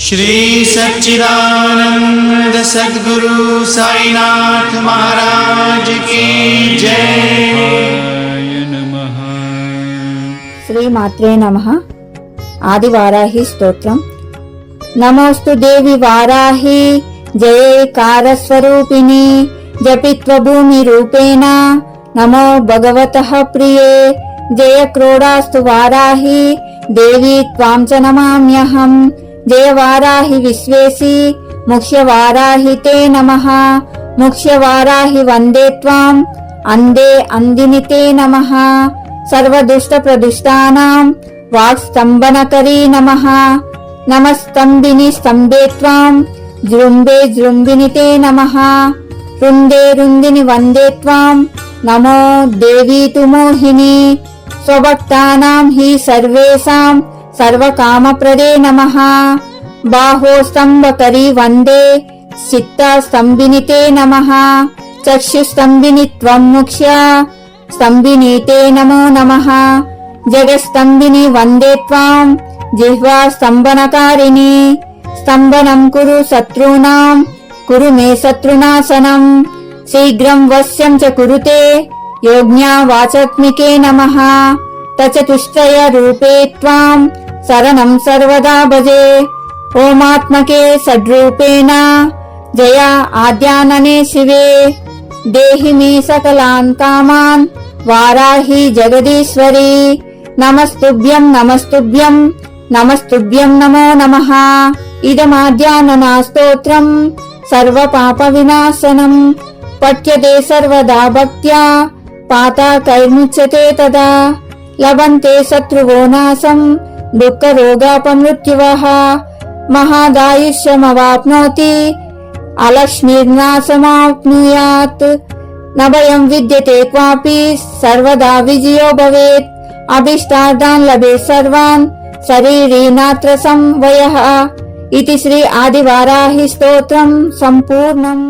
श्री सच्चिदानंद सदगुरु साईनाथ महाराज की जय। नमः श्री मात्रे नमः। वाराही जय कार स्वरूपिणी जपित्व भूमि जपित्वभूमिरूपेण। नमो भगवतः प्रिये जय क्रोडास्तु वाराही, देवी त्वां च नमाम्यहम्। జయవారాహి విశ్వేసి ముఖ్య వారాహి తే నమః. ముఖ్య వందే త్వాం అందే అందిని తే నమః. సర్వదుష్ట ప్రదుష్టానాం వాక్స్తంభనకరీ నమ. నమస్తంభిని స్తంభే త్వాం జృంభే జృంభిని తే నమః. రుందే రుందిని వందే త్వాం నమో దేవీతు మోహిని. స్వభక్తానాం హి సర్వేషాం సర్వకామప్రదే నమః. బాహో స్తంభకరీ వందే చిత్తాస్తంభిని తే నమః. చక్షుస్తంభిని త్వం ముఖ్య స్తంభిని తే నమో నమః. జగస్తంభిని వందే త్వాం జిహ్వా స్తంభనకారిణి. స్తంభనం కురు శత్రూనాం కురు మే శత్రునాశనం. శీఘ్రం వశ్యం చ కురుతే యోజ్ఞా వాచాత్మికే నమః. తచతుష్టయ రూపే త్వాం శరణం సర్వదా భజే ఓమాత్మకే సద్రూపేణ జయ ఆద్యాననే శివే దేహి మే సకలాన్ కామాన్ వారాహి జగదీశ్వరి నమస్తుభ్యం నమస్తుభ్యం నమస్తుభ్యం నమో నమః ఇదమాద్యాననా స్తోత్రం సర్వ పాప వినాశనం పఠ్యతే సర్వదా భక్త్యా పాతాకైర్ముచ్యతే दुःखरोगापमृत्युवः महादायुष्यमवाप्नोति अलक्ष्मीर्नाशमाप्नुयात् न भयम् विद्यते क्वापि सर्वदा विजयो भवेत् अभीष्टार्थान् लभेत् सर्वान् शरीरीनात्र संवयः इति श्री आदिवाराहि स्तोत्रम् सम्पूर्णम्